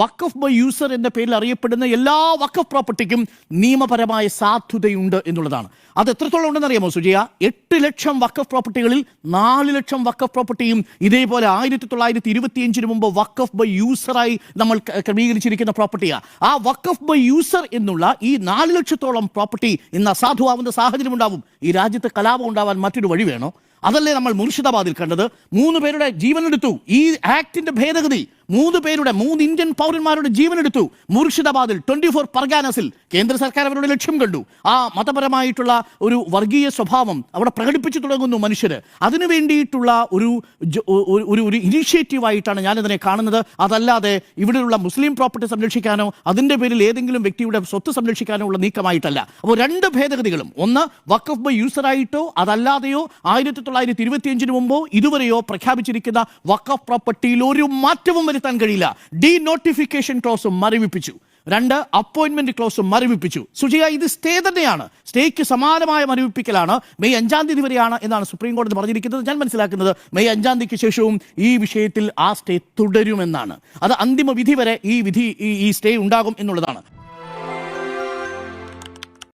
Waqf by user എന്ന പേരിൽ അറിയപ്പെടുന്ന എല്ലാ വക്കഫ് പ്രോപ്പർട്ടിക്കും നിയമപരമായ സാധുതയുണ്ട് എന്നുള്ളതാണ്. അത് എത്രത്തോളം ഉണ്ടെന്ന് അറിയാമോ സുജയ? എട്ട് ലക്ഷം വക്കഫ് പ്രോപ്പർട്ടികളിൽ നാല് ലക്ഷം വക്കഫ് പ്രോപ്പർട്ടിയും ഇതേപോലെ ആയിരത്തി തൊള്ളായിരത്തി ഇരുപത്തിയഞ്ചിന് മുമ്പ് വക്കഫ് ബൈ യൂസറായി നമ്മൾ ക്രമീകരിച്ചിരിക്കുന്ന പ്രോപ്പർട്ടിയാണ് ആ വക്കഫ് ബൈ യൂസർ എന്നുള്ള ഈ നാല് ലക്ഷത്തോളം പ്രോപ്പർട്ടി ഇന്ന് അസാധുവാകുന്ന സാഹചര്യം ഉണ്ടാവും ഈ രാജ്യത്ത് കലാപം ഉണ്ടാവാൻ മറ്റൊരു വഴി വേണോ? അതല്ലേ നമ്മൾ മുർഷിദാബാദിൽ കണ്ടത്? മൂന്ന് പേരുടെ ജീവനെടുത്തു. ഈ ആക്ടിന്റെ ഭേദഗതി. മൂന്ന് പേരുടെ മൂന്ന് ഇന്ത്യൻ പൗരന്മാരുടെ ജീവനെടുത്തു. മുർഷിദാബാദിൽ ട്വന്റി ഫോർ പർഗാനസിൽ കേന്ദ്ര സർക്കാർ അവരുടെ ലക്ഷ്യം കണ്ടു. ആ മതപരമായിട്ടുള്ള ഒരു വർഗീയ സ്വഭാവം അവിടെ പ്രകടിപ്പിച്ചു തുടങ്ങുന്നു മനുഷ്യര്. അതിനു വേണ്ടിയിട്ടുള്ള ഒരു ഒരു ഒരു ഇനീഷ്യേറ്റീവായിട്ടാണ് ഞാനിതിനെ കാണുന്നത്. അതല്ലാതെ ഇവിടെയുള്ള മുസ്ലിം പ്രോപ്പർട്ടി സംരക്ഷിക്കാനോ അതിന്റെ പേരിൽ ഏതെങ്കിലും വ്യക്തിയുടെ സ്വത്ത് സംരക്ഷിക്കാനോ ഉള്ള നീക്കമായിട്ടല്ല. അപ്പോൾ രണ്ട് ഭേദഗതികളും. ഒന്ന് വക്കഫ് ബൈ യൂസറായിട്ടോ അതല്ലാതെയോ ആയിരത്തി തൊള്ളായിരത്തി ഇരുപത്തിയഞ്ചിന് മുമ്പോ ഇതുവരെയോ പ്രഖ്യാപിച്ചിരിക്കുന്ന വക്കഫ് പ്രോപ്പർട്ടിയിൽ ഒരു മാറ്റവും വരുത്താൻ കഴിയില്ല. ഡി നോട്ടിഫിക്കേഷൻ ക്ലോസും മരവിപ്പിച്ചു. രണ്ട് അപ്പോയിന്റ്മെന്റ് ക്ലോസും മരവിപ്പിച്ചു. സുജയ ഇത് സ്റ്റേ തന്നെയാണ്. സ്റ്റേക്ക് സമാനമായ മരവിപ്പിക്കലാണ്. മെയ് അഞ്ചാം തീയതി വരെയാണ് എന്നാണ് സുപ്രീം കോടതി പറഞ്ഞിരിക്കുന്നത്. ഞാൻ മനസ്സിലാക്കുന്നത് മെയ് അഞ്ചാം തീയതിക്ക് ശേഷവും ഈ വിഷയത്തിൽ ആ സ്റ്റേ തുടരുമെന്നാണ്. അത് അന്തിമ വിധി വരെ ഈ വിധി ഈ- സ്റ്റേ ഉണ്ടാകും എന്നുള്ളതാണ്.